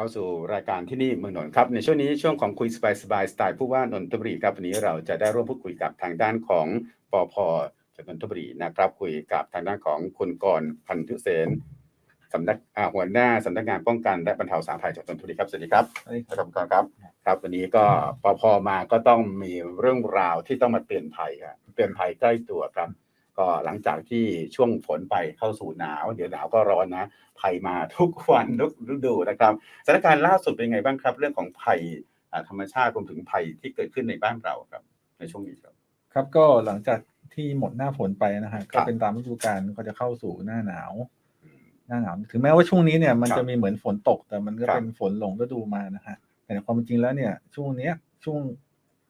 เข้าสู่รายการที่นี่เมืองนนท์ครับในช่วงนี้ช่วงของคุยสบายสบายสไตล์ผู้ว่านนทบุรีครับวันนี้เราจะได้ร่วมพูดคุยกับทางด้านของปอพจากนนทบุรีนะครับ คุยกับทางด้านของคุณกรณ์พันธุเสนสำนักอ่าหัวหน้าสำนักงานป้องกันและบรรเทาสาธารณภัยจากนนทบุรีครับสวัสดีครับสวัสดีครับท่านกรณ์ครับครับ วันนี้ก็ปอพมาก็ต้องมีเรื่องราวที่ต้องมาเตือนภัยครับเตือนภัยใกล้ตัวครับ ก็หลังจากที่ช่วงฝนไปเข้าสู่หนาว เดี๋ยวหนาวก็ร้อนนะภัยมาทุกวันทุกฤดูนะครับสถานการณ์ล่าสุดเป็นไงบ้างครับ เรื่องของภัยอ่าธรรมชาติรวมถึงภัยที่เกิดขึ้นในบ้านเราครับ ในช่วงนี้ครับ ครับก็หลังจากที่หมดหน้าฝนไปนะฮะครัก็บเป็นตามฤดูกาลก็จะเข้าสู่หน้าหนาวอืมหน้าหนาว ถึงแม้ว่าช่วงนี้เนี่ยมันครับจะมีเหมือนฝนตก แต่มันก็ครับเป็นฝนหลงฤดูมานะฮะแต่ในความเป็นจริงแล้วเนี่ย ช่วงเนี้ยช่วง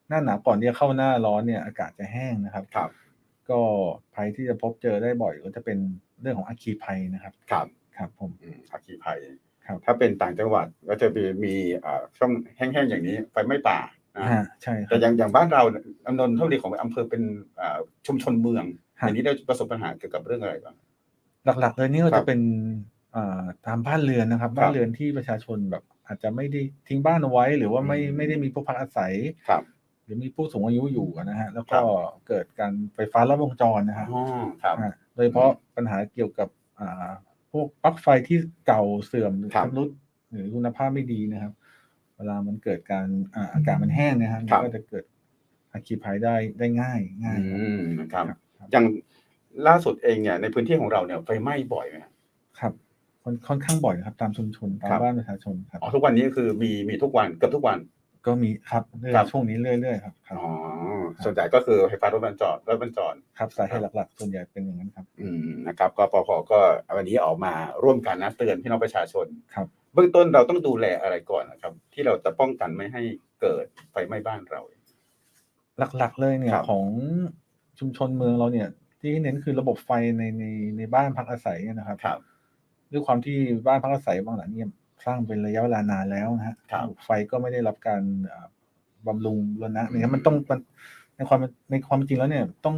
หน้าหนาวก่อนที่จะเข้าหน้าร้อนเนี่ยอากาศจะแห้งนะครับครับ ก็ภัยที่จะพบเจอได้บ่อยก็จะเป็นเรื่องของอัคคีภัยนะครับ ครับครับผมอืมอัคคีภัย ครับถ้าเป็นต่างจังหวัดก็จะมีมีอ่าช่วงแห้งๆอย่างนี้ไฟไหม้ป่านะอ่าใช่คแต่รับ อย่างอย่างบ้านเราเนี่ยนนทบุรีของอำเภอเป็นอ่าชุมชนเมืองฮะ อันนี้ได้ประสบปัญหาเกี่ยวกับเรื่องอะไรบ้าง หลักๆ เลยนี่ก็ครัจะบเป็นอ่าตามบ้านเรือนนะครับครับบ้านเรือนที่ประชาชนแบบอาจจะไม่ได้ทิ้งบ้านเอาไว้ หรือว่าไม่อืม ไม่ได้มีผู้พักอาศัย ครับห รือมีผู้สูงอายุอยู่นะฮะ แล้วครัก็บเกิดการไฟฟ้าลัดวงจรนะฮะอ๋อครับอ่าโดยเฉพาะปัญหาเกี่ยวกับอ่าพวกปลั๊กไฟที่เก่าเสื่อมหรือครับชำรุดหรือคุณภาพไม่ดีนะครับ เวลามันเกิดการอ่าอากาศมันแห้งนะฮะครัมันบก็จะเกิดอัคคีภัยได้ได้ง่ายง่ายอืมนะครับครับครับ อย่างล่าสุดเองเนี่ยในพื้นที่ของเราเนี่ยไฟไหม้บ่อยไหมครับครับค่อนค่อนข้างบ่อยนะครับ ตามชุมชนตาครัมบบ้านประชาชนครับอ๋อทุกวันนี้คือมีมีทุกวันเกือบทุกวัน ก็มีครับเรื่อยครับ ช่วงนี้เรื่อยๆครับครับอ๋อส่วนใหญ่ก็คือไฟฟ้ารถบรรจรรถบรรจรครับสาเหตุหลักๆ ส่วนใหญ่เป็นอย่างนั้นครับ อืมนะครับ ก็ปพก็วันนี้ออกมาร่วมกันนะเตือนพี่น้องประชาชนครับ เบื้องต้นเราต้องดูแลอะไรก่อนนะครับ ที่เราจะป้องกันไม่ให้เกิดไฟไหม้บ้านเรา หลักๆ เลยเนี่ยครับ ของชุมชนเมืองเราเนี่ย ที่เน้นคือระบบไฟในในในบ้านพักอาศัยเนี่ยนะครับ ครับ ด้วยความที่บ้านพักอาศัยบางหลังเนี่ย สร้างเป็นระยะเวลานานแล้วนะฮะครับระบบไฟก็ไม่ได้รับการเอ่อบำรุงรณะอืมเนี่ยมันต้องมันในความในความเป็นจริงแล้วเนี่ยต้อง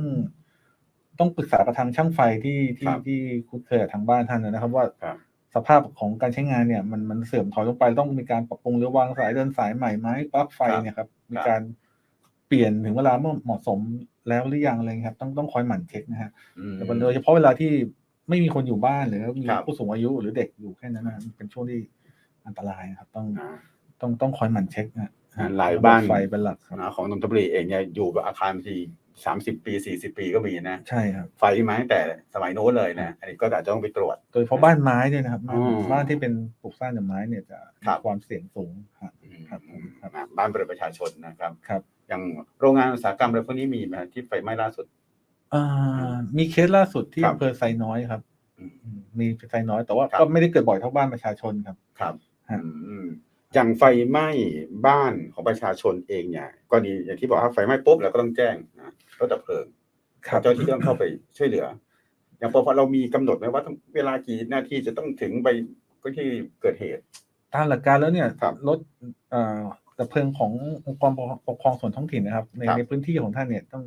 ต้องปรึกษากับทางช่างไฟที่ที่ที่คุ้นเคยกับทางบ้านท่านนะครับ ว่าครับสภาพของการใช้งานเนี่ย มันมันเสื่อมถอยลงไปต้องมีการปรับปรุงหรือวางสายเดินสายใหม่ไหมปลั๊กไฟครับเนี่ยครับ มีครับการเปลี่ยนถึงเวลาเมื่อเหมาะสมแล้วหรือยังอะไรเงี้ยครับ ต้องต้องคอยหมั่นเช็คนะฮะอืมแต่โดยเฉพาะเวลาที่ไม่มีคนอยู่บ้านหรือมีครับผู้สูงอายุหรือเด็กอยู่แค่นั้นนะมันเป็นช่วงที่ อันตรายนะครับ ต้องอ่าต้องต้องคอยหมั่นเช็คนะอ่าหลายบ้านระบบไฟเป็นหลักครับอ่าของนนทบุรีเองเนี่ยอยู่แบบอาคารทีสามสิบปีสี่สิบปีก็มีนะใช่ครับไฟมาตั้งแต่สมัยโน้นเลยนะอันนี้ก็อาจจะต้องไปตรวจ โดยเฉพาะบ้านไม้ด้วยนะครับบ้านอ๋อบ้านที่เป็นปลูกสร้างจากไม้เนี่ยจะครัมีบความเสี่ยงสูงครับอืมครับผมครับอ่าบ้านเรือนประชาชนนะครับครับ อย่างโรงงานอุตสาหกรรมอะไรพวกนี้มีไหมที่ไฟไหม้ล่าสุดอ่ามีเคสล่าสุดที่ครับอำเภอไซน้อยครับอืมอืมมีไซน้อยแต่ว่าครับก็ไม่ได้เกิดบ่อยเท่าบ้านประชาชนครับครับฮะ อืมอย่างไฟไหม้บ้านของประชาชนเองเนี่ยก็ดีอย่างที่บอกว่าไฟไหม้ปุ๊บเราก็ต้องแจ้งนะรถดับเพลิงเจ้าหน้าที่ก็ต้องเข้าไปช่วยเหลือ อย่างพอเรามีกำหนดไหมว่าต้องเวลากี่นาทีจะต้องถึงไปพื้นที่เกิดเหตุ ตามหลักการแล้วเนี่ยครับรถเอ่อดับเพลิงขององค์กรปกครองส่วนท้องถิ่นนะครับ ในครับในพื้นที่ของท่านเนี่ยต้อง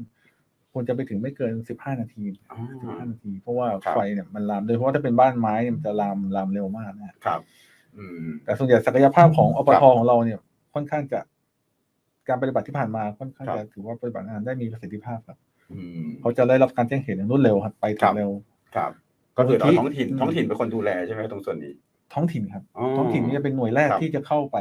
ควรจะไปถึงไม่เกิน15นาทีอ๋อ15นาที เพราะว่าครับไฟเนี่ยมันลามโดยเฉพาะถ้าเป็นบ้านไม้เนี่ยมันจะลามลามเร็วมากนะฮะครับอืม แต่ส่วนใหญ่ศักยภาพของอปครัทบของเราเนี่ย ค่อนข้างจะ การปฏิบัติที่ผ่านมาค่อนข้างครับจะถือว่าปฏิบัติงานได้มีประสิทธิภาพครับอืมเขาจะได้รับการแจ้งเหตุอย่างรวดเร็วครับไปครัถึบงเร็วครับ ก็คือเอาท้องถิ่นอืมท้องถิ่นเป็นคนดูแลใช่ไหมตรงส่วนนี้ ท้องถิ่นครับอ๋อท้องถิ่นนี่จะเป็นหน่วยแรกครับที่จะเข้าไป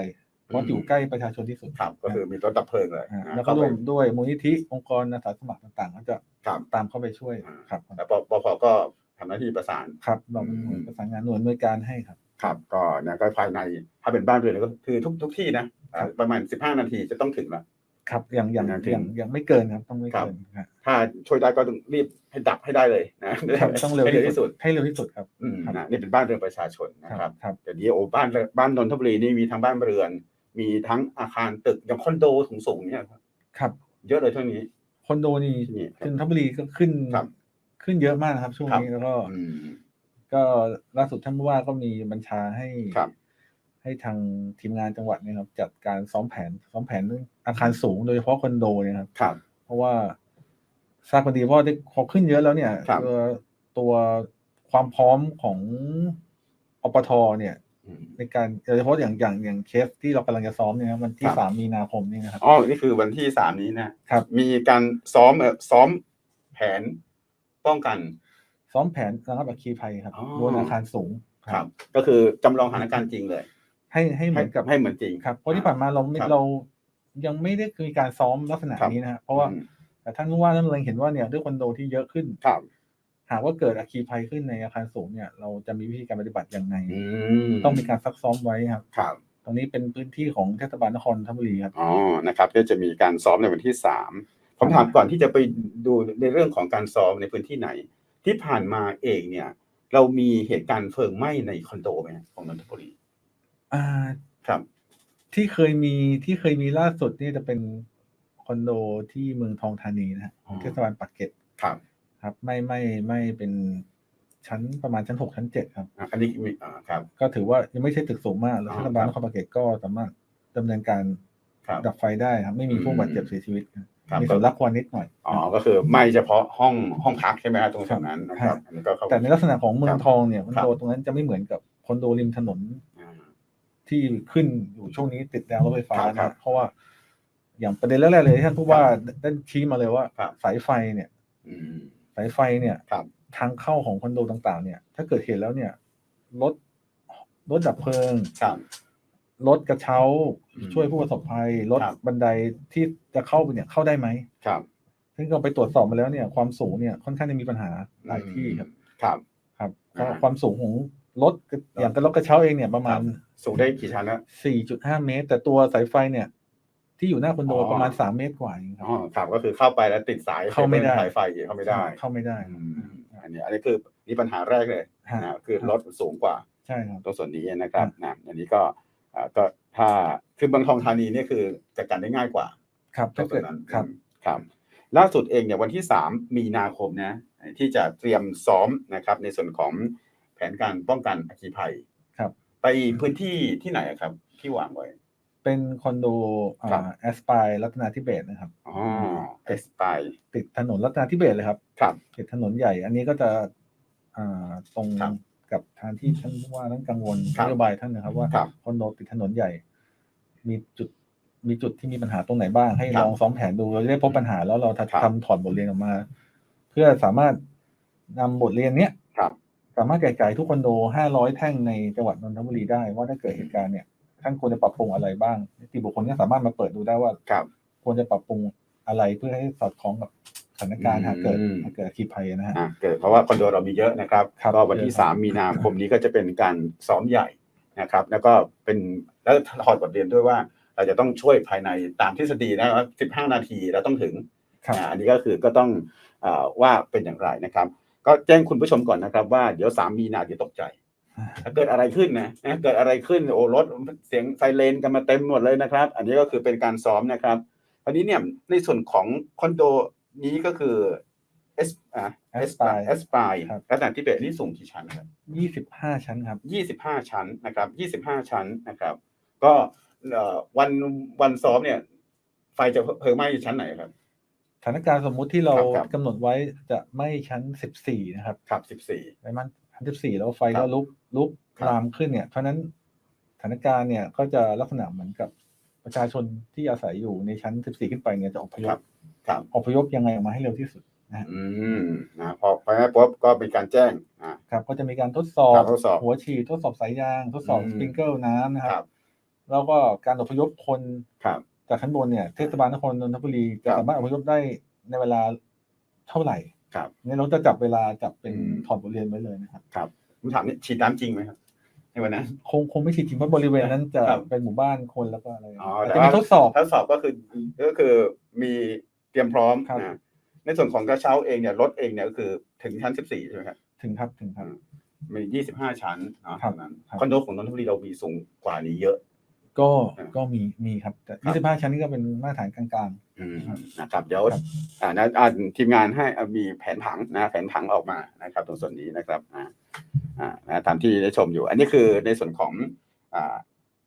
เพราะอืมอยู่ใกล้ประชาชนที่สุดครับ ก็คือมีรถดับเพลิงเลยอ่านะแล้วก็เข้ารไปวมด้วยมูลนิธิองค์กรอาสาสมัครต่างๆก็จะครับตามเข้าไปช่วยอ่าครับแล้วปปพก็ทำหน้าที่ประสานครับเราเป็นหน่วยประสานงานหน่วยอำนวยการให้ครับ ครับก็นะก็ภายในถ้าเป็นบ้านเรือนก็คือทุกทุกที่นะอ่าครับประมาณสิบห้านาทีจะต้องถึงละครับอย่างอย่างอย่างที่อย่างอย่างไม่เกินครับต้องไม่ครับเกินครับถ้าช่วยได้ก็ต้องรีบให้ดับให้ได้เลยนะครับต้องเร็วให้เร็วที่สุดให้เร็วที่สุดครับอืมครับนะนี่เป็นบ้านเรือนประชาชนนะคครัรับบครับเดี๋ยวนี้โอ้บ้านบ้านนนทบุรีนี่มีทั้งบ้านเรือน มีทั้งอาคารตึกอย่างคอนโดสูงๆเนี่ยครับครับ เยอะเลยเท่านี้คอนโดนี่นี่ครับนนทบุรีก็ขึ้นครับขึ้นเยอะมากนะครับ ช่วงครับนี้แล้วก็อืม ก็ล่าสุดท่านผู้ว่าก็มีบัญชาให้ครับ ให้ทางทีมงานจังหวัดเนี่ยครับ จัดการซ้อมแผนซ้อมแผนเรื่องอาคารสูงโดยเฉพาะคอนโดเนี่ยครับ ครับ เพราะว่าทราบกันดีว่าได้พอขึ้นเยอะแล้วเนี่ยครับ ตัวตัวความพร้อมของอปทเนี่ย อืม ในการโดยเฉพาะอย่างอย่างอย่างเคสที่เรากำลังจะซ้อมเนี่ยนะวันที่ครับ สามมีนาคมนี่นะครับ อ๋อ นี่คือวันที่สามนี้นะครับ มีการซ้อมเอ่อซ้อมแผนป้องกัน ซ้อมแผนระงับอัคคีภัยครับอ๋อ บนอาคารสูงครับ ก็คือจำลองสถานการณ์จริงเลยให้ให้เหมือนกับให้เหมือนจริง ครับเพราะที่ผ่านมาเราไม่ครับเรายังไม่ได้มีการซ้อมลักษณะครับ นี้นะฮะเพราะว่าอืมแต่ท่านผู้ว่าท่านเล็งเห็นว่าเนี่ยด้วยคอนโดที่เยอะขึ้น ครับ หากว่าเกิดอัคคีภัยขึ้นในอาคารสูงเนี่ย เราจะมีวิธีการปฏิบัติอย่างไรอืมต้องมีการซักซ้อมไว้ครับ ครับ ตรงนี้เป็นพื้นที่ของเทศบาลนครนนทบุรีครับ อ๋อ นะครับก็จะมีการซ้อมในวันที่สามผมถามก่อนที่จะไปดูในเรื่องของการซ้อมในพื้นที่ไหน ที่ผ่านมาเองเนี่ย เรามีเหตุการณ์เพลิงไหม้ในคอนโดไหมของนนทบุรีอ่าครับ ที่เคยมีที่เคยมีล่าสุดนี่จะเป็นคอนโดที่เมืองทองธานีนะฮะของอ๋อเทศบาลปากเกร็ดครับ ครับไม่ไม่ไม่เป็นชั้นประมาณชั้นหกชั้นเจ็ดครับอะอันนี้มีอ่าครับ ก็ถือว่ายังไม่ใช่ตึกสูงมากแล้วอ๋อเทศบาลครันบครปากเกร็ดก็สามารถดำเนินการครับดับไฟได้ครับ ไม่มีผู้อืมบาดเจ็บเสียชีวิตครับครับ มีสำลักควันนิดหน่อย อ๋อ ก็คือไหม้เฉพาะห้องห้องพักใช่ไหมครับตรงส่วนนั้นนะคครัรับบอันนี้ก็เข้าแต่ในลักษณะของเมือคงรับทองเนี่ยคอนครับโดตรงนั้นจะไม่เหมือนกับคอนโดริมถนนอ่าที่ขึ้นอยู่ช่วงนี้ติดแนวรถไฟฟ้าครับนะครับเพราะว่า อย่างประเด็นแรกๆเลยที่ท่านผู้ว่าได้ชี้มาเลยว่าครับสายไฟเนี่ยอืมสายไฟเนี่ยครับทางเข้าของคอนโดต่าง ๆ เนี่ย ถ้าเกิดเหตุแล้วเนี่ยรถรถดับเพลิงค รับรถกระเช้าอืมช่วยผู้ประสบภัยรถครับบันไดที่จะเข้าไปเนี่ยเข้าได้ไหมครับ ซึ่งเราไปตรวจสอบมาแล้วเนี่ย ความสูงเนี่ยค่อนข้างจะมีปัญหาหลายที่ครับ ครับครับอ่าความสูงของรถอย่างกับรถกระเช้าเองเนี่ยประมาณสูงได้กี่ชั้นนะ4.5เมตร แต่ตัวสายไฟเนี่ย ที่อยู่หน้าคอนโดอ๋อประมาณ3เมตรกว่าเองครัอ๋อครับก็คือเข้าไปแล้วติดสายเข้าไม่ได้สายไฟเข้าไม่ได้ เข้าไม่ได้อืมอันนี้อันนี้คือนี่ปัญหาแรกเลยฮะนะคือรถสูงกว่าใช่ครับตรงส่วนนี้นะครับนะอันนี้ก็อ่า ก็ถ้าคือบางทองธานีนี่คือจัดการได้ง่ายกว่า ครับตรถ้างส่เกิวดนนั้นครับอืมครับ ล่าสุดเองเนี่ยวันที่สามมีนาคมนะที่จะเตรียมซ้อมนะครับ ในส่วนของแผนการป้องกันอัคคีภัยครับ ไปพื้นที่ที่ไหนอะครับ ที่วางไว้ เป็นคอนโดครับแอสปายรัตนาธิเบศรนะครับอ๋อเอสไปติดถนนรัตนาธิเบศรเลยครับครับติดถนนใหญ่ อันนี้ก็จะอ่าตรงครับ กับทางที่ท่านผู้ว่าท่านกังวลครันบโยบายท่านนะครับ ว่าครับคอนโดติดถนนใหญ่ มีจุดมีจุดที่มีปัญหาตรงไหนบ้าง ให้ครับลองซ้อมแผนดูเราจะได้พบปัญหาแล้วเราครับทำถอดบทเรียนออกมา เพื่อสามารถนำบทเรียนเนี้ยครับ สามารถไก่ๆทุกคอนโด 500 แท่งในจังหวัดนนทบุรีได้ว่าถ้าเกิดเหตุการณ์เนี่ยท่านควรจะปรับปรุงอะไรบ้างนิติบุคคลก็สามารถมาเปิดดูได้ว่า ครับ ควรจะปรับปรุงอะไรเพื่อให้สอดคล้องกับส ถานการณ์อืมหากเกิดหากเกิดอัคคีภัยนะฮะ อ่าเกิดเพราะว่าคอนโดเรามีเยอะนะครับครับ ก็วันที่เยอะครับ3มีนาคมนี้ก็จะเป็นการซ้อมใหญ่นะครับ แล้วก็เป็นแล้วถอดบทเรียนด้วยว่า เราจะต้องช่วยภายในตามทฤษฎีนะครับ15 นาทีเราต้องถึงครับอ่าอันนี้ก็คือก็ต้องอาว่าเป็นอย่างไรนะครับ ก็แจ้งคุณผู้ชมก่อนนะครับ ว่าเดี๋ยว 3 มีนาเดี๋ยวตกใจ ถ้าเกิดอะไรขึ้นนะนะเกิดอะไรขึ้นโอ้รถเสียงไซเรนกันมาเต็มหมดเลยนะครับ อันนี้ก็คือเป็นการซ้อมนะครับคราวนี้เนี่ยในส่วนของคอนโด นี้ก็คือเอสอ่าเอสปาย Aspire เอสปายครับ ระดับที่เบสนี่สูงกี่ชั้นครับ25ชั้นครับยี่สิบห้าชั้นนะครับยี่สิบห้าชั้นนะครับ ก็เอ่อวันวันซ้อมเนี่ย ไฟจะเพลิงไหม้ชั้นไหนครับสถานการณ์สมมุติที่เราครับครับกำหนดไว้จะไม่ชั้น14นะครับครับสิบสี่ไว้มันชั้น14แล้วไฟครัก็บลุกลุกครับลามขึ้นเนี่ย เพราะฉะนั้นสถานการณ์เนี่ยก็จะลักษณะเหมือนกับประชาชนที่อาศัยอยู่ในชั้น14ขึ้นไปเนี่ยจะอพยครัพบ ครับอพยพยังไงออกมาให้เร็วที่สุดอืมนะพอพอแม่ปุ๊บก็เป็นการแจ้งนะครับ ก็จะมีการทดสอบครับทดสอบหัวฉีดทดสอบสายยาง ทดสอบอืมสปริงเกิลน้ำนะคครัรับบแล้วก็การอพยพคนครับจากขั้นบนเนี่ยเทศบาลนครนนทบุรีจะครับสามารถอพยพได้ในเวลาเท่าไหร่ครับเนี่ยเราจะจับเวลาจับเป็นอืมถอดบทเรียนไว้เลยนะครับครับผมถามนี่ฉีดน้ำจริงไหมครับในวันนั้นคงคงไม่ฉีดจริงเพราะบริเวณนั้นจะครับเป็นหมู่บ้านคนแล้วก็อะไรอ๋ออาจแต่จะว่ามีทดสอบทดสอบก็คือก็คือมี เตรียมพร้อมครับ นะในส่วนของกระเช้าเองเนี่ยรถเองเนี่ยก็คือถึงชั้นสิบสี่ใช่ไหมครับถึงครับถึงครับ มียี่สิบห้าชั้นเนาะครับเท่านั้นครับ คอนโดของนนทบุรีเรามีสูงกว่านี้เยอะ ก็ครับก็มีมีครับแต่ครับ 25 ชั้นนี่ก็เป็นมาตรฐานกลาง อืมนะครับเดี๋ยวครับ อ่านะอ่าทีมงานให้อ่ามีแผนผังนะแผนผังออกมานะครับ ตรงส่วนนี้นะครับอ่าอ่านะตามที่ได้ชมอยู่ อันนี้คือในส่วนของอ่า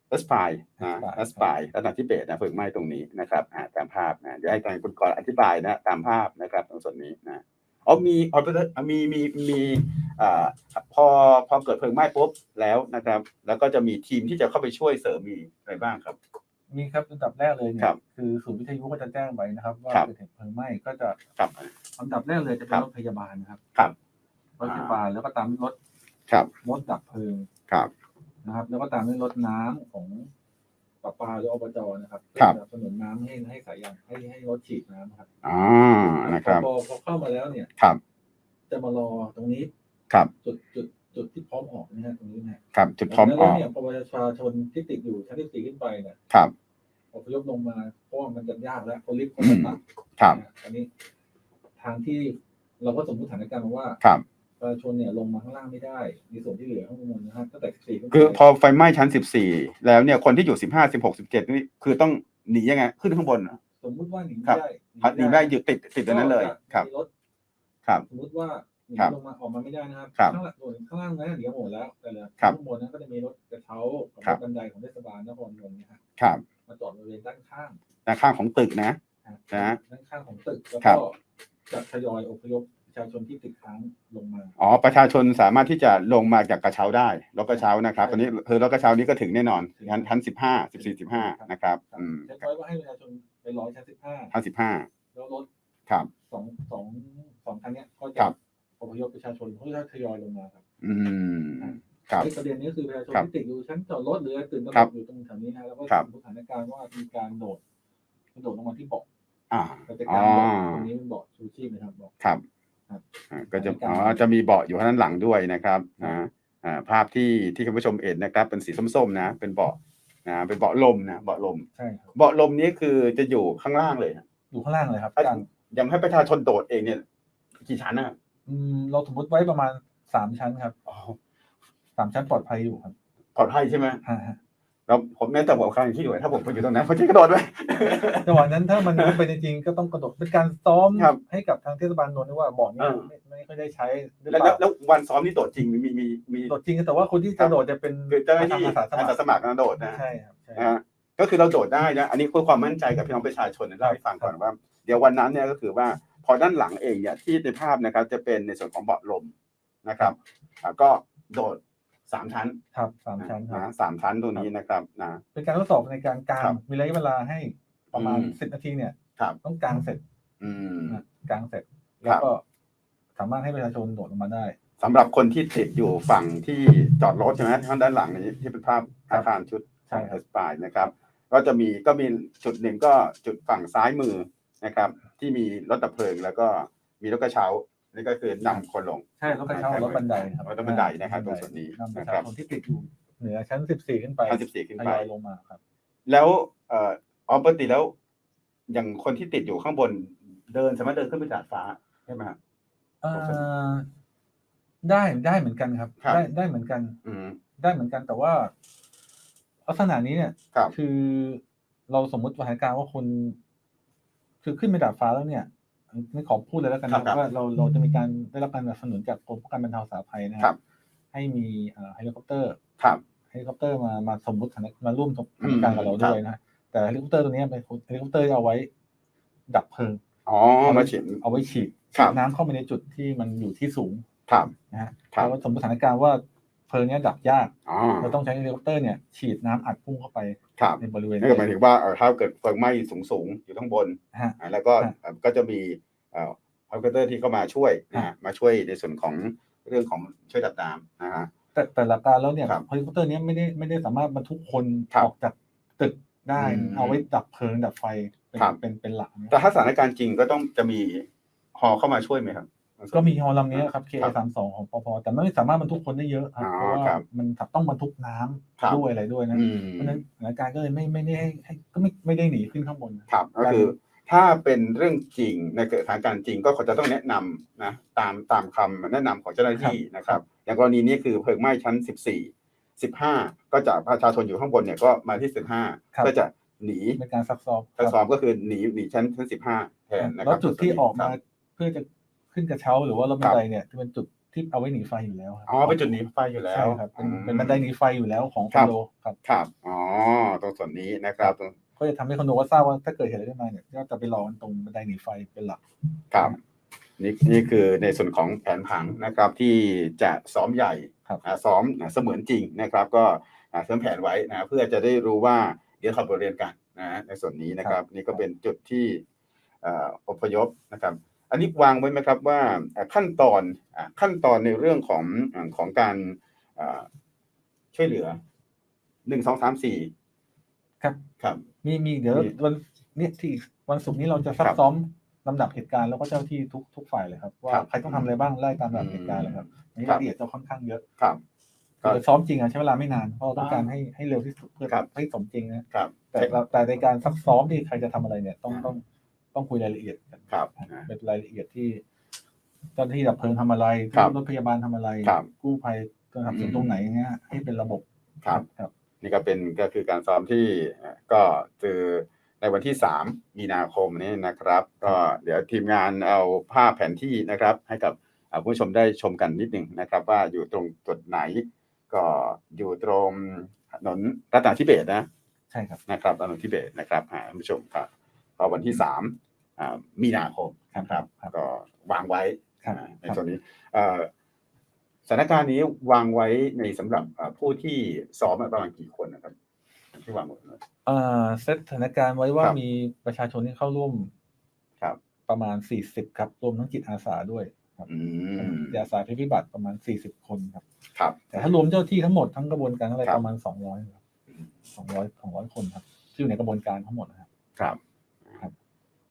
เอสปายนะเอสปายระดับที่เบสนะเพิ่งไหม้ตรงนี้นะครับอ่าตามภาพนะเดี๋ยวให้ทางคุณกรณ์อธิบายนะตามภาพนะครับตรงส่วนนี้นะอ๋อมีอ๋อมีมีมีอ่าพอพอเกิดเพลิงไหม้ปุ๊บแล้วนะครับ แล้วก็จะมีทีมที่จะเข้าไปช่วยเสริมมีอะไรบ้างครับ มีครับอันดับแรกเลยเนี่ครัยบคือศูนย์วิทยุก็จะแจ้งไว้นะครับ ว่าครับเกิดเหตุเพลิงไหม้ก็จะครับอันดับแรกเลยจะเป็ครันบรถพยาบาลนะครับครับรถพยาบาลแล้วก็ตามด้วยรถครับรถดับเพลิงครับ นะครับ แล้วก็ตามด้วยรถน้ำของประปาหรืออบจนะครับครับสนับสนุนน้ำให้ให้สายยางให้ให้รถฉีดน้ำครับอ๋อนะครับพอพอเข้ามาแล้วเนี่ยครับ จะมารอตรงนี้ครับจุดจุดจุดที่พร้อมออกนะฮะตรงนี้นะฮะครับจุดพร้อมอแล้วอกเนี่ยพอประชาชนที่ติดอยู่ชั้นที่สี่ขึ้นไปเนี่ยครับอพยพลงมาเพราะว่ามันจะยากแล้วคนรีบคนจะตัดครับนะอันนี้ ทางที่เราก็สมมติสถานการณ์มาว่าครับ ประชาชนเนี่ยลงมาข้างล่างไม่ได้ ในส่วนที่เหลือข้างบนนะฮะตั้งแต่สี่ขึ้นไปคือพอไฟไหม้ชั้นสิบสี่แล้วเนี่ยคนที่อยู่สิบห้าสิบหกสิบเจ็ดนี่คือต้องหนียังไง ขึ้นข้างบนเหรอสมมุติว่าหนีครัไม่บได้พัดหนีไม่ได้อยู่ติดติดตรงนั้นเลยครับมีรถครับสมมติว่าหนีครับลงมาออกมาไม่ได้นะครับครับข้างล่างส่วนข้างล่างนั้นหนีหมดแล้วแต่ละครับข้างบนนั้นก็จะมีรถกระเช้ากับครัรบถบันไดของเทศบาลนครนนท์นะฮะครับมาจอดบริเวณด้านข้างด้านข้างของตึกนะนะด้านข้างของตึกแล้วครัก็บจะทยอยอพยพประ ชาชนที่ติดค้างลงมา อ๋อ ประชาชนสามารถที่จะลงมาจากกระเช้าได้รถกระเช้านะครับใช่ตอนนี้คือรถกระเช้านี้ก็ถึงแน่นอนชั้นชั้นสิบห้าสิบสี่สิบห้านะครับอืมเช็คไว้ว่าให้ประชาชนไปรอชั้นสิบห้าชั้นสิบห้าแล้วรถครับสองสองสองคันเนี้ยก็คจะรับอพยพประชาชนเพื่อทยอยลงมาครับ อืมครับไอ้ประเด็นนี้คือประชาชนครับที่ติดอยู่ชั้นจอดรถหรือตื่นตระหครันบกอยู่ตรงแถวนี้นะแล้วก็ครับสถานการณ์ว่ามีการโดดกระโดดลงมาที่เบาะอ่าเราจะอ๋กาอรเบาะตรงนี้เป็นเบาะชูชีพนะครับเบาะครับครับ อ่าก็จะมีการอ๋อจะมีเบาะอยู่ข้างด้านหลังด้วยนะครับอ่าอ่าภาพที่ที่คุณผู้ชมเห็นนะครับ เป็นสีส้มๆนะ เป็นเบาะนะเป็นเบาะลมนะเบาะลม ใช่ครับเบาะลมนี้คือจะอยู่ข้างล่างเลยนะอยู่ข้างล่างเลยครับถ้าการยังให้ประชาชนโดดเองเนี่ยกี่ชั้นอะอืมเราสมมติไว้ประมาณสามชั้นครับอ๋อสามชั้นปลอดภัยอยู่ครับปลอดภัยใช่ไหมฮะฮะ แล้วผมแม้แต่บอกใครที่อยู่ถ้าผมไปอยู่ตรงนั้นผมจะกระโดดไหมจังหวะนั้นถ้ามันเป็นจริงๆก็ต้องกระโดดเป็นการซ้อมครับให้กับทางเทศบาลนนท์ว่าเบาะนี้อ่าไม่ไม่ค่อยได้ใช้หรือแล้วเปแล้วล่าแล้ววันซ้อมนี่โดดจริงมีมีมีมีโดดจริงแต่ว่าคนที่จะโดดจะเป็นคือเจ้าหน้าที่อาสาสอามัคสารสมัครนะโดดนะใช่ครับใช่นะฮะก็คือเราโดดได้นะอันนี้เพื่อความมั่นใจกับพี่น้องประชาชนนะเล่าให้ฟังก่อนว่า เดี๋ยววันนั้นเนี่ยก็คือว่าพอด้านหลังเองเนี่ยที่ในภาพนะครับจะเป็นในส่วนของเบาะลมนะครับอ่าก็โดด สามชั้นครับสามชั้นครับนะสามชั้นตรงนี้นะครับนะเป็นการทดสอบในการกาครังบมีระยะเวลาให้ประมาณอืมสิบนาทีเนี่ยครับ ต้องกางเสร็จอืม นะกางเสร็จ ครัแล้วบ ก็สามารถให้ประชาชนโดดลงมาได้ สำหรับคนที่ติดอยู่ฝั่งที่จอดรถใช่ไหมทางด้านหลังนี้ที่เป็นภาพอาคารชุดใช่ของคเฮรับ สปายนะครับ ก็จะมีก็มีจุดหนึ่งก็จุดฝั่งซ้ายมือนะครับ ที่มีรถดับเพลิงแล้วก็มีรถกระเช้า นี่ก็คือนำคนลงใช่รถกระเช้ารถบันไดครับรถบันไดนะครับตรงส่วนนี้นำประนะคชารับชนที่ติดอยู่เหนือชั้นสิบสี่ขึ้นไปชั้นสิบสี่ขึ้นทไป ยอยลงมาครับ แล้วเอ่ออ๋อปกติแล้ว อย่างคนที่ติดอยู่ข้างบนเดินสามารถเดินขึ้นไปดาดฟ้าใช่ไหมครับเอ่อได้ได้เหมือนกันครับ ครับ ได้ได้เหมือนกัน อืม ได้เหมือนกันแต่ว่าลักษณะนี้เนี่ยครับ คือเราสมมุติสถานการณ์ว่าคุณคือขึ้นไปดาดฟ้าแล้วเนี่ย ไม่ขอพูดเลยแล้วกันครันะบครับว่าเราเราจะมีการได้รับการสนับสนุนจากกรมป้องกันบรรเทาสาธารณภัยนะคครัรับ ให้มีเอ่อเฮลิคอปเตอร์ครับเฮลิคอปเตอร์มามาสมมติสถานมาร่วมสถานการณ์กับเราอืมครับด้วยนะฮะแต่เฮลิคอปเตอร์ตัวนี้เป็นเฮลิคอปเตอร์ที่เอาไว้ ดับเพลิงอ๋อมาฉีดเอาไว้ฉีดครับน้ำเข้าไปในจุดที่มันอยู่ที่สูงครับนะฮะครับแล้วสมมติสถานการณ์ว่าเพลิงเนี้ยดับยากอ๋อเราต้องใช้เฮลิคอปเตอร์เนี่ยฉีดน้ำอัดพุ่งเข้าไป ครับในบริเวณนั่นก็หมายถึงว่าเอ่อถ้าเกิดเพลิงไหม้สูงสูงๆอยู่ข้างบนฮะอ่าแล้วก็ฮะเอ่อก็จะมีเอ่อเฮลิคอปเตอร์ที่เข้ามาช่วยนะฮะฮะมาช่วยในส่วนของเรื่องของช่วยดับน้ำนะฮะแต่แต่หลักการแล้วเนี่ยครับเฮลิคอปเตอร์เนี้ยไม่ได้ไม่ได้สามารถบรรทุกคนครับออกจากตึกได้อืมเอาไว้ดับเพลิงดับไฟเป็นครับเป็นเป็นหลักนะแต่ถ้าสถานการณ์จริงก็ต้องจะมีฮอเข้ามาช่วยไหมครับ ก็มีฮอลำนี้ครับครั KA บสามสองของปพแต่ไม่สามารถบรรทุกคนได้เยอะครับอ๋อเพราะว่าครับมันต้องบรรทุกน้ำครับด้วยอะไรด้วยนะอืมเพราะฉะนั้นสถานการณ์ก็เลยไม่ไม่ได้ให้ให้ก็ไม่ไม่ได้หนีขึ้นข้างบนครับก็คือถ้าเป็นเรื่องจริงในเกิดสถานการณ์จริงก็ควรจะต้องแนะนำนะตามตามคำแนะนำของเจ้าหน้าที่นะครับอย่างกรณีนี้คือเพลิงไหม้ชั้น 14 15 ก็จะประชาชนอยู่ข้างบนเนี่ยก็มาที่ 15 ก็จะหนีเป็นการซักซ้อมถ้าซ้อมก็คือหนีหนีชั้นชั้น 15 แทนนะคแล้รัวบจุดที่ออกมาครับเพื่อจะ ขึ้นกระเช้าหรือว่ารถบันไดเนี่ยจะเป็นจุดที่เอาไว้หนีไฟอยู่แล้วครัอ๋อเป็นจุดหนีไฟอยู่แล้วใช่ครับเป็นอืมเป็นบันไดหนีไฟอยู่แล้วของคครัอนบโดครับครับอ๋อตรงส่วนนี้นะครับตรงก็จะทำให้คอนโดว่าทราบว่าถ้าเกิดเหตุอะไรขึ้นมาเนี่ยก็จะไปรอกันตรงบันไดหนีไฟเป็นหลักครับนี่นี่คือในส่วนของแผนผังนะครับที่จะซ้อมใหญ่ครับอ่าซ้อมอ่าเสมือนจริงนะครับ ก็อ่าเสริมแผนไว้นะเพื่อจะได้รู้ว่าเดี๋ยวขับบทเรียนกันนะในส่วนนี้นะครับ นี่ก็เป็นจุดที่อ่าอพยพนะครับ อันนี้วางไว้ไหมครับว่าอ่าขั้นตอนอ่าขั้นตอนในเรื่องของอ่าของการอ่าช่วยเหลือหนึ่งสองสามสี่ครับครับ มีมีเดี๋ยวมีวันเนี่ยที่วันศุกร์นี้เราจะซัคกรับซ้อมลำดับเหตุการณ์แล้วก็เจ้าที่ทุกทุกฝ่ายเลยครับ ว่าครับใครต้องทำอะไรบ้างไล่ตามลำดับเหตุการณ์เลยครับอันนี้ครับรายละเอียดจะค่อนข้างเยอะครับครับแต่ซ้อมจริงอะใช้เวลาไม่นานเพราะเราต้องการอ่าให้ให้เร็วที่สุดเพื่อครับให้สมจริงนะครับแต่เราแต่ในการซักซ้อมที่ใครจะทำอะไรเนี่ยต้องอ่าต้อง ต้องคุยรายละเอียดกันครับเป็นรายละเอียดที่เจ้าหน้าที่ดับเพลิงทำอะไรครับรถพยาบาลทำอะไรครับกู้ภัยต้องทำสิ่งตรงไหนเงี้ยให้เป็นระบบครับครับ นี่ก็เป็นก็คือการซ้อมที่เอ่อก็คือในวันที่ 3 มีนาคมนี้นะครับ ก็เดี๋ยวทีมงานเอาภาพแผนที่นะครับ ให้กับอ่าผู้ชมได้ชมกันนิดหนึ่งนะครับ ว่าอยู่ตรงจุดไหน ก็อยู่ตรงถนนรัตนาธิเบศรนะ ใช่ครับนะครับถนนทิเบตนะครับอ่าท่านผู้ชมครับก็วันที่3อ่า มีนาคมนะครับครับก็วางไว้ครับอ่าในครับส่วนนี้เอ่อสถานการณ์นี้วางไว้ในสำหรับอ่าผู้ที่ซ้อมประมาณกี่คนนะครับที่วางไว้เอ่อเซตสถานการณ์ไว้ว่าครับมีประชาชนที่เข้าร่วมครับ ประมาณ40ครับรวมทั้งจิตอาสาด้วยครับอืมจิตอาสาภัยพิบัติประมาณ40คนครับ ครับ แต่ถ้ารวมเจ้าที่ทั้งหมดทั้งกระบวนการอะไรครับประมาณ200ครับ200 200คนครับที่อยู่ในกระบวนการทั้งหมดนะครับ ครับครับ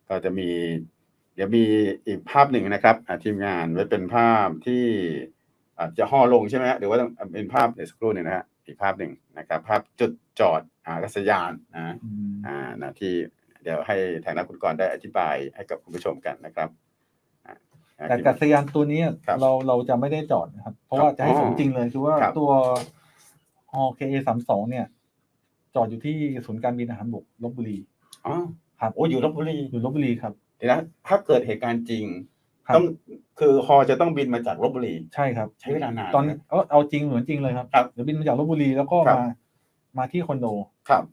ก็จะมี เดี๋ยวมีอีกภาพหนึ่งนะครับอ่าทีมงานไว้เป็นภาพที่อาจจะห่อลงใช่ไหมฮะหรือว่าต้องเป็นภาพเดี๋ยวสักครู่หนึ่งนะฮะอีกภาพหนึ่งนะครับ ภาพจุดจอดอากาศยานนะอืมอ่านะที่เดี๋ยวให้ทางนักคุณกรได้อธิบายให้กับคุณผู้ชมกันนะครับอ่าแต่อากาศยานตัวนี้ครับเราเราจะไม่ได้จอดนะครับ เพราะว่าจะให้สมจริงเลยคือว่าครับตัวฮอ KA สามสองเนี่ย จอดอยู่ที่ศูนย์การบินอาหารบกลบบุรีอ๋อ ครับโอ้อยู่ลบบุรีอยู่ลบบุรีครับเดี๋ยวนะถ้าเกิดเหตุการณ์จริงครับ ต้องคือฮอจะต้องบินมาจากลบบุรี ใช่ครับ ใช้เวลานาน ตอนไหมเอาเอาจริงเหมือนจริงเลยครับครับเดี๋ยวบินมาจากลบบุรีแล้วก็ครับ มามาที่คอนโด ครับ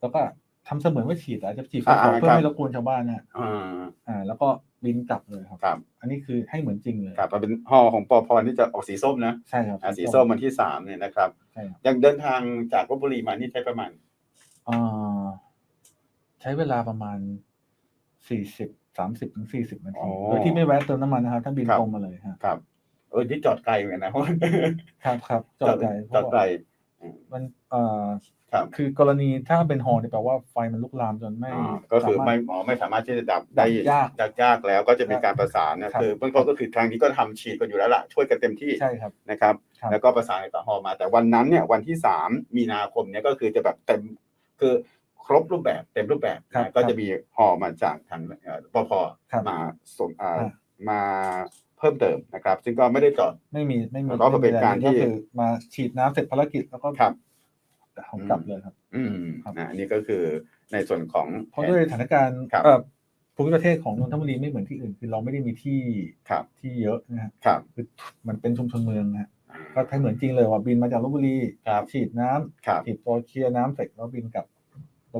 แล้วก็ทำเสมือนว่าฉีดอาจจะฉีดอ่าไฟเพื่อครับไม่รบกวนชาวบ้านนะอ่าอ่า แล้วก็บินกลับเลยครับ ครับ อันนี้คือให้เหมือนจริงเลยครับมันเป็นฮอของปอพรที่จะออกสีส้มนะใช่ครับอ่าสีส้มวันที่สามเนี่ยนะครับใช่ครับยังเดินทางจากลบบุรีมานี่ใช้ประมาณอ่าใช้เวลาประมาณสี่สิบสามสิบถึงสี่สิบนาอ๋ทีอโดยที่ไม่แวะเติมน้ำมันนะครับถ้าบินครับตรงมาเลยฮะครับเออที่จอดไกลเหมือนกันนะเพราะครับครับจอดใจเพจอราะดไกลว่ามันเอ่อครับคือกรณีถ้าเป็นฮอเนี่ยแปลว่าไฟมันลุกลามจนไม่อ่าก็คือสาารถไม่หมอไม่สามารถที่จะดับได้ดับยากดับยากแล้วก็จะมีการประสานนะครับคือเบื้องต้นก็คือทางนี้ก็ทำฉีดกันอยู่แล้วล่ะช่วยกันเต็มที่ใช่ครับนะครับครับ แล้วก็ประสานกับฮอมาแต่วันนั้นเนี่ยวันที่สามมีนาคมเนี่ยก็คือจะแบบเต็มคือ ครบรูปแบบเต็มรูปแบบครับนะก็จะมีฮอมาจากทางเอ่อปพครับมาส่งอ่าอ่า มาเพิ่มเติมนะครับ ซึ่งก็ไม่ได้จอด ไม่มีไม่มีแล้วก็เป็นการที่ ก็คือมาฉีดน้ำเสร็จภารกิจแล้วก็ครับ ผมกลับเลยครับ อืมครับ นะอันนี้ก็คือในส่วนของเพราะด้วยสถานการณ์ครับ เอ่อภูมิประเทศของนนทบุรีไม่เหมือนที่อื่น คือเราไม่ได้มีที่ครับที่เยอะนะฮะครับคือมันเป็นชุมชนเมืองนะฮะก็ให้เหมือนจริงเลยว่าบินมาจากลบบุรีครับฉีดน้ำครับ ฉีดตัวเคลียร์น้ำเสร็จแล้วบินกลับล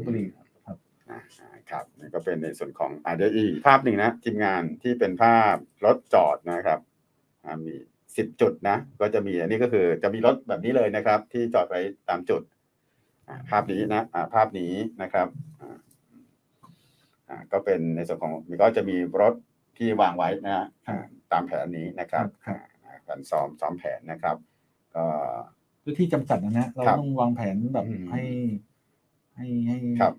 บบุรีครับอ่าครับนี่ก็เป็นในส่วนของอ่าเดี๋ยวอีกภาพหนึ่งนะทีมงานที่เป็นภาพรถจอดนะครับอ่ามีสิบจุดนะ ก็จะมีอันนี้ก็คือจะมีรถแบบนี้เลยนะครับ ที่จอดไว้ตามจุดอ่าภาพนี้นะอ่าภาพนี้นะครับอ่าอ่าก็เป็นในส่วนของมันก็จะมีรถที่วางไว้นะฮะอ่าตามแผนนี้นะครับครับอ่าการซ้อมซ้อมแผนนะครับ ก็ด้วยที่จำกัดนะนะเราครับต้องวางแผนแบบอืมให้ ให้ให้ครับ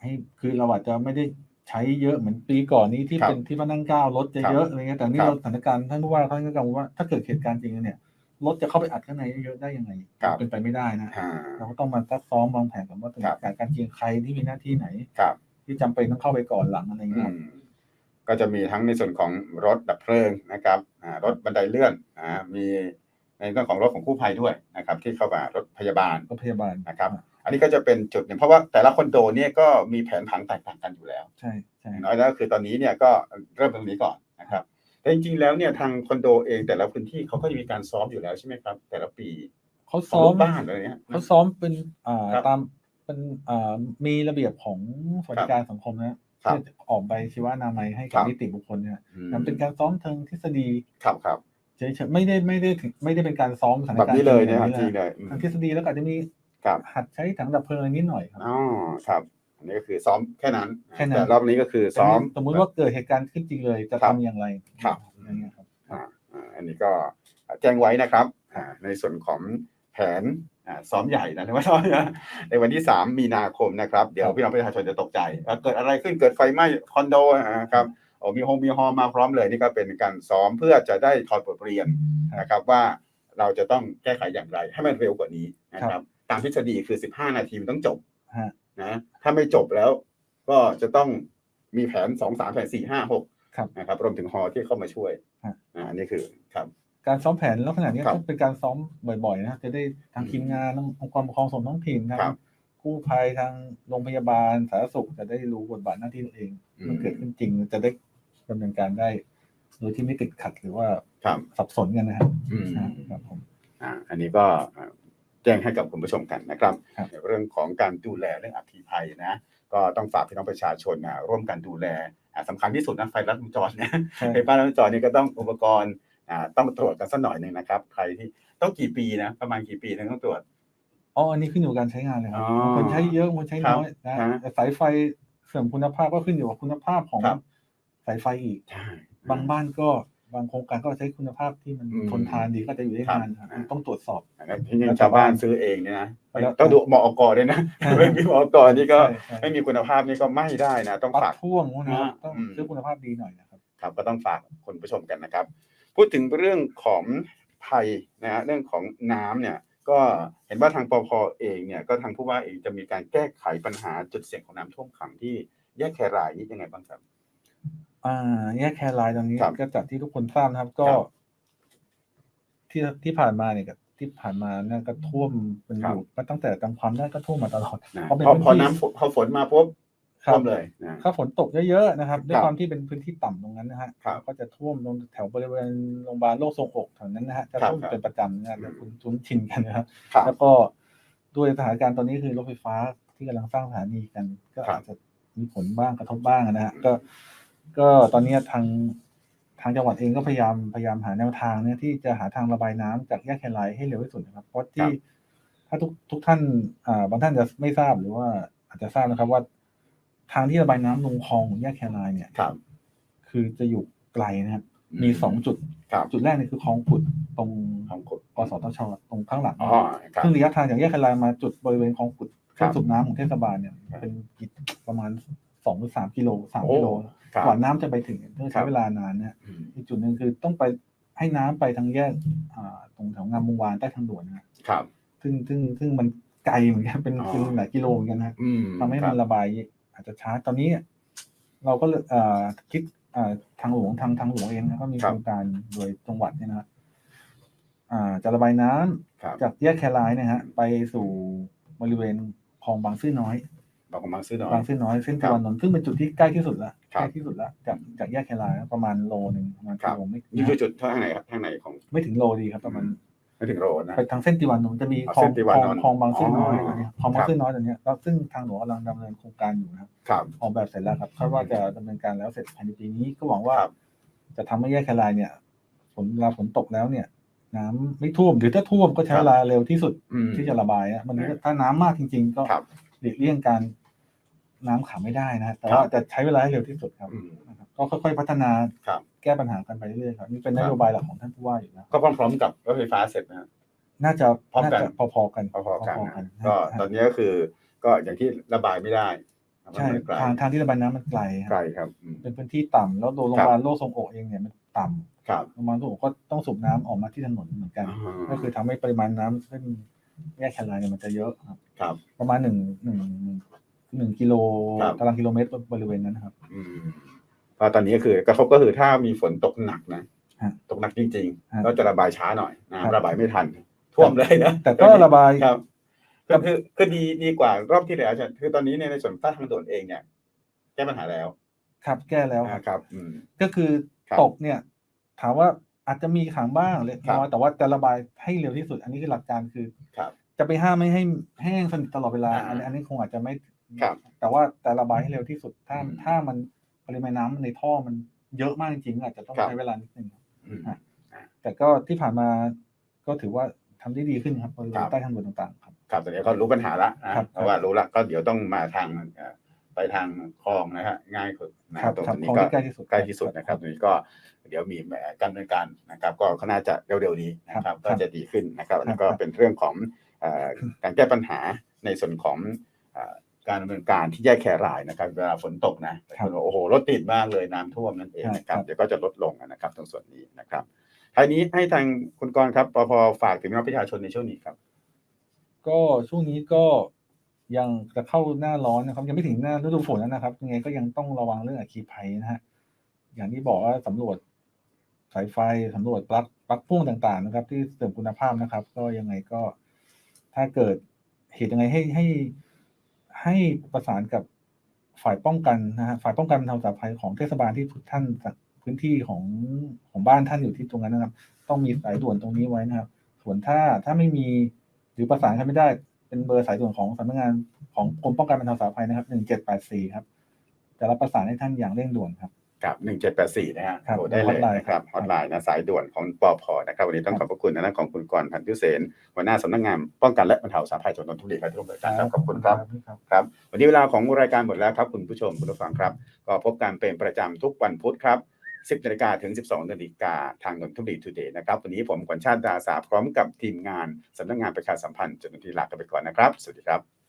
ให้คือเราอาจจะไม่ได้ใช้เยอะเหมือนปีก่อนนี้ที่ครับเป็นที่ว่านั่งก้าวรถจะครับเยอะอะไรเงี้ยแต่นี่ครับเราสถานการณ์ท่านผู้ว่าท่านก็กังวลว่าถ้าเกิดเหตุการณ์จริงเนี่ยรถจะเข้าไปอัดข้างในเยอะๆได้ยังไงครับ เป็นไปไม่ได้นะ อ่า เราก็ต้องมาซักซ้อมวางแผนกันว่าครับการการจริงใครที่มีหน้าที่ไหน ครับ ที่จำเป็นต้องเข้าไปก่อนหลังอะไรเงี้ยครับ อืมก็จะมีทั้งในส่วนของรถดับเพลิงนะครับอ่ารถบันไดเลื่อนอ่ามีในเรื่องของรถของกู้ภัยด้วยนะครับ ที่เข้ามารถพยาบาลรถพยาบาลนะครับอั นนี้ก็จะเป็นจุดหนึ่งเพราะว่าแต่ละคอนโดเนี่ยก็มีแผนผังแตกต่างกันอยู่แล้วใช่ใช่อย่างน้อยแล้วก็คือตอนนี้เนี่ยก็เริ่มตรงนี้ก่อนนะครับ แต่จริงๆแล้วเนี่ยทางคอนโดเองแต่ละพื้นที่เขาก็จะมีการซ้อมอยู่แล้วใช่ไหมครับ แต่ละปีเขาของซ้อลูมกบ้านอะไรเนี้ยเขาซ้อมเป็นอ่าครับตามเป็นอ่ามีระเบียบของสวัสดิการสังคมนะครับที่ออกใบชีวนามัยให้ครักับบนิติบุคคลเนี่ยอืมมันเป็นการซ้อมเทิงทฤษฎีครับครับเฉยๆไม่ได้ไม่ได้ถึงไม่ได้เป็นการซ้อมสถานแบบการณ์นี้เลยจรินะงครับๆจริงเลยอืมทางทฤษฎีแล้วก็อาจจะมี ครับหัดใช้ถังดับเพลิงอะไรนิดหน่อยครับอ๋อครับอันนี้ก็คือซ้อมแค่นั้นแค่นั้นแต่รอบนี้ก็คือซ้อม สมมุติว่าเกิดเหตุการณ์ขึ้นจริงเลยจะครัทำบอย่างไรครับอย่างเงี้ยครับอ่าอ่าอันนี้ก็แจ้งไว้นะครับอ่าในส่วนของแผนอ่าซ้อมใหญ่นะว่าซ้อมนะในวันที่ 3 มีนาคมนะครับ เดี๋ยวพี่น้องประชาชนจะตกใจว่าเกิดอะไรขึ้นเกิดไฟไหม้คอนโดนะครับโอ้มีโฮมมีฮอลมาพร้อมเลยนี่ก็เป็นการซ้อมเพื่อจะได้ถอดบทเรียนนะครับว่าเราจะต้องแก้ไขอย่างไรให้มันเร็วกว่านี้นะครับ ตามทฤษฎีคือ15นาทีมันต้องจบฮะ นะถ้าไม่จบแล้ว ก็จะต้องมีแผนสองสามแผนสี่ห้าหกครับนะครับรวมถึงฮอที่เข้ามาช่วยฮะ อ่าอันนี้คือครับ การซ้อมแผนลักษณะนี้ครับก็เป็นการซ้อมบ่อยๆนะจะได้ทางทีมงานองค์กรปกครองส่วนท้องถิ่นทางครับกู้ภัยทางโรงพยาบาลสาธารณสุขจะได้รู้บทบาทหน้าที่ตัวเองอืม มันเกิดขึ้นจริงจะได้ดำเนินการได้โดยที่ไม่ติดขัดหรือว่าครับสับสนกันนะครับอืม ครับผม อ่าอันนี้ก็อ่าแจ้งให้กับคุณผู้ชมกันนะครับครับในเรื่องของการดูแลเรื่องอัคคีภัยนะก็ต้องฝากพี่น้องประชาชนนะร่วมกันดูแลอ่าสำคัญที่สุดนะไฟลัดวงจรเนี่ยใช่ไฟฟ้าลัดวงจรนี่ก็ต้องอุปกรณ์อ่าต้องตรวจกันสักหน่อยหนึ่งนะครับ ใครที่ต้องกี่ปีนะประมาณกี่ปีถึงต้องตรวจอ๋ออันนี้ขึ้นอยู่กับการใช้งานเลยครับอ๋อบางคนใช้เยอะบางคนใช้น้อยนะครับแต่สายไฟเสื่อมคุณภาพก็ขึ้นอยู่กับคุณภาพของครับสายไฟอีกใช่บางบ้านก็ บางโครงการก็ใช้คุณภาพที่มันอืมทนทานดีก็จะอยู่ได้ครับนานครับมันต้องตรวจสอบอันนั้นที่ยังชาวบ้านซื้อเองเนี่ยนะแล้วต้องดูมอกด้วยนะใช่ไม่มีมอกนี่ก็ใช่ใช่ไม่มีคุณภาพนี่ก็ไม่ได้นะต้องปลัฝากกพ่วงพวกนะอ่าต้องอืมซื้อคุณภาพดีหน่อยนะครับครับก็ต้องฝากคุณผู้ชมกันนะครับ พูดถึงเรื่องของภัยนะฮะเรื่องของน้ำเนี่ย ก็เห็นว่าทางปพเองเนี่ยก็ทางผู้ว่าเองจะมีการแก้ไขปัญหาจุดเสี่ยงของน้ำท่วมขังที่แยกแครายนี่ยังไงบ้างครับ อ่าแยกแคร์ไลน์ตอนนี้ครับก็จากที่ทุกคนทราบนะครับ ก็ ครับที่ที่ผ่านมาเนี่ยก็ที่ผ่านมาเนี่ยก็ท่วมเป็นอครับยู่มาตั้งแต่จำความได้ก็ท่วมมาตลอด นะเพราะเป็นพอพื้นพอที่น้ำฝนพอฝนมาปุ๊บครัท่บวมเลยนะ ถ้าฝนตกเยอะๆนะครับ ด้วยครับความที่เป็นพื้นที่ต่ำตรงนั้นนะฮะครับก็จะท่วมลงแถวบริเวณโรงพยาบาลโรคทรงอกแถวนั้นนะฮะจะครับท่วมครับเป็นประจำนะฮะอืมแต่คุณคุ้นชินกันนะครับ ครับ แล้วก็ด้วยสถานการณ์ตอนนี้คือรถไฟฟ้าที่กำลังสร้างสถานีกัน ก็ครับอาจจะมีผลบ้างกระทบบ้างนะฮะก็ ก็ตอนนี้ทางทางจังหวัดเองก็พยายามพยายามหาแนวทางเนี่ยที่จะหาทางระบายน้ำจากแยกแครายให้เร็วที่สุดนะครับ เพราะที่ถ้าทุกทุกท่านอ่าบางท่านจะไม่ทราบหรือว่าอาจจะทราบนะครับว่าทางที่ระบายน้ำลงคลองของแยกแครายเนี่ยครับ คือจะอยู่ไกลนะครับ มีสองจุดครับจุดแรกเนี่ยคือคลองขุดตรงของขุดกสทชตรงข้างหลังอ๋อครับซึ่งระยะทางจากแยกแครายมาจุดบริเวณคลองขุดเคครัรื่อบงสูบน้ำของเทศบาลเนี่ยครับเป็นกิประมาณสองหรือสามกิโลสามโอ้กิโลครับ กว่าน้ำจะไปถึงต้องครัใช้บเวลานานเนี่ยอืมอีกจุดหนึ่งคือต้องไปให้น้ำไปทางแยกอ่าตรงแถวงามวงวานใต้ทางด่วนนะครับครับ ซึ่งซึ่งซึ่งมันไกลเหมือนกันเป็นอ๋อเป็นหลายกิโลเหมือนกันนะอืมทำให้ครัมับนระบายอาจจะช้าตอนนี้ เราก็เลยอ่าคิดอ่าทางหลวงทางทางหลวงเองนะก็มีครัโคบรงการโดยจังหวัดเนี่ยนะครับอ่าจะระบายน้ำครับจากแยกแครายเนะฮะ ไปสู่บริเวณคลองบางซื่อน้อย บอกกำลังซื้อหน่อย บางซื่อน้อยเส้นครัติบวานนท์ซึ่งเป็นจุดที่ใกล้ที่สุดละครับใกล้ที่สุดละจากจากแยกแครายประมาณโลหนึ่งประมาณครักิบโลไม่นี่คือจุดทางไหนครับทางไหนของไม่ถึงโลดีครับประมาณ ไม่ถึงโรนะ ไปทางเส้นติวานนท์จะมีอ๋อคลองเส้นติวานนท์คลองบางซื่อน้อยอ๋อตอนเนี้ยคลองบาครังบซื่อน้อยตอนเนี้ยแล้วซึ่งทางหลวงกำลังดำเนินโครงการอยู่นะครับครับ ออกแบบเสร็จแล้วครับคาดว่าจะดำเนินการแล้วเสร็จภายในปีนี้ก็หวังว่าครับจะทำให้แยกแครายเนี่ยฝนเวลาฝนตกแล้วเนี่ย น้ำไม่ท่วมหรือถ้าท่วมก็ใช้เวลาเร็วที่สุดอืม ที่จะระบายนะมันครับถ้าน้ำมากจริง ๆ ก็ครับ หลีกเลี่ยงการ น้ำขังไม่ได้นะแต่ครับว่าจะใช้เวลาให้เร็วที่สุดครับอืมนะครับก็ค่อยๆพัฒนาครับแก้ปัญหากันไปเรื่อยๆครับนี่เป็นคนรับโยบายหลักของท่านผู้ว่าอยู่นะก็พร้อมๆกับรถไฟฟ้าเสร็จนะน่าจะพร้อมกันน่าจะพอๆกันพอๆกันนะกันก็ฮะตอนนี้ก็คือก็อย่างที่ระบายไม่ได้ใช่มันไกลทางทางที่ระบายน้ำมันไกลไกลครับครับอืมเป็นพื้นที่ต่ำแล้วโดยโรงพยาบาลโลกทรงโอกเองเนี่ยมันต่ำครับโรงพยาบาลโลกทรงโอกก็ต้องสูบน้ำออกมาที่ถนนเหมือนกันอ่าก็คือทำให้ปริมาณน้ำเส้นแยกแคลายเนี่ยมันจะเยอะครับครับประมาณหนึ่งหนึ่ง หนึ่งกิโลครับ ตารางกิโลเมตรบริเวณนั้นนะครับ อืมก็ตอนนี้ก็คือกระทบก็คือถ้ามีฝนตกหนักนะฮะตกหนักจริงฮะๆก็จะระบายช้าหน่อยครันะบระบายไม่ทัน ท่วมเลยนะแต่ก็ระบาย ครับก็คือคือดีดีกว่ารอบที่แล้วใช่ไหมคือตอนนี้เนี่ยในส่วนใต้ทางด่วนเองเนี่ยแก้ปัญหาแล้วครับแก้แล้วครับ นะครับ อืม ก็คือครับตกเนี่ย ถามว่าอาจจะมีขังบ้างเล็กครับน้อยแต่ว่าจะระบายให้เร็วที่สุด อันนี้คือหลักการคือครับจะไปห้ามไม่ให้แห้งสนิทตลอดเวลา อ่า อันนี้อันนี้คงอาจจะไม่ ครับ แต่ว่าแต่ระบายให้เร็วที่สุดถ้าอืมถ้ามันปริมาณน้ำในท่อมันเยอะมากจริงๆอาจจะต้องครับใช้เวลานิดนึงครับอืมแต่ก็ที่ผ่านมาก็ถือว่าทำได้ดีขึ้นครับบริเวครัณบใต้ทางด่วนต่างๆ ครับครับตอนนี้ก็รู้ปัญหาละนะครับเพราะว่ารู้ละก็เดี๋ยวต้องมาทางเอ่อไปทางคลองนะฮะง่ายสุดนะคครัรับบตรงครับนี้ของก็ที่ใกล้ที่สุดใกล้ที่สุดนะครับตรงนี้ก็เดี๋ยวมีแหมการดำเนินการนะครับ ก็น่าจะเร็วๆนี้นะคครัรับบก็จะดีขึ้นนะครับครับแล้วก็เป็นเรื่องของเอ่อการแก้ปัญหาในส่วนของเอ่อ การดำเนินการที่แยกแครายนะครับเวลาฝนตกนะคนบอกโอ้โหรถติดมากเลยน้ำท่วมนั่นเองนะครับเดี๋ยวก็จะลดลงนะครับตรงส่วนนี้นะครับท้ายนี้ให้ทางคุณกรณ์ครับปพฝากถึงพี่น้องประชาชนในช่วงนี้ครับ ก็ช่วงนี้ก็ยังจะเข้าหน้าร้อนนะครับ ยังไม่ถึงหน้าฤดูฝนนะครับยังไงก็ยังต้องระวังเรื่องอัคคีภัยนะฮะอย่างที่บอกว่าสำรวจสายไฟสำรวจปลั๊กปลั๊กพ่วงต่าง ๆ นะครับ ที่เสริมคุณภาพนะครับ ก็ยังไงก็ถ้าเกิดเหตุยังไงให้ให้ใให้ประสานกับฝ่ายป้องกันนะฮะฝ่ายป้องกันบรรเทาสาธารณภัยของเทศบาลที่ท่านพื้นที่ของของบ้านท่านอยู่ที่ตรงนั้นนะครับ ต้องมีสายด่วนตรงนี้ไว้นะครับ ส่วนถ้าถ้าไม่มีหรือประสานกันไม่ได้ เป็นเบอร์สายด่วนของสำนักงานของกรมป้องกันบรรเทาสาธารณภัยนะครับหนึ่งเจ็ดแปดสี่ครับ จะรับประสานให้ท่านอย่างเร่งด่วนครับ กับ 1784 นะฮะครับโทรได้เลย hotline นะครับคฮรับอตไลน์นะสายด่วนของปอพนะครับ วันนี้ต้องขอบพระคุณทางด้านของคุณกรณ์พันธุเสนหัวหน้าสำนักงานป้องกันและบรรเทาสาธารณภัยจังหวัดนนทบุรีครับที่ร่วมรายการครับขอบคุณครับครับครับ วันนี้เวลาของรายการหมดแล้วครับ คุณผู้ชมคุณผู้ฟังครับ ก็พบกันเป็นประจำทุกวันพุธครับ 10นาฬิกาถึง 12นาฬิกาทางนนทบุรีทูเดย์นะครับ วันนี้ผมขวัญชาติดาสาพร้อมกับทีมงานสำนักงานประชาสัมพันธ์จังหวัดนนทบุรีลากันไปก่อนนะครับ สวัสดีครับ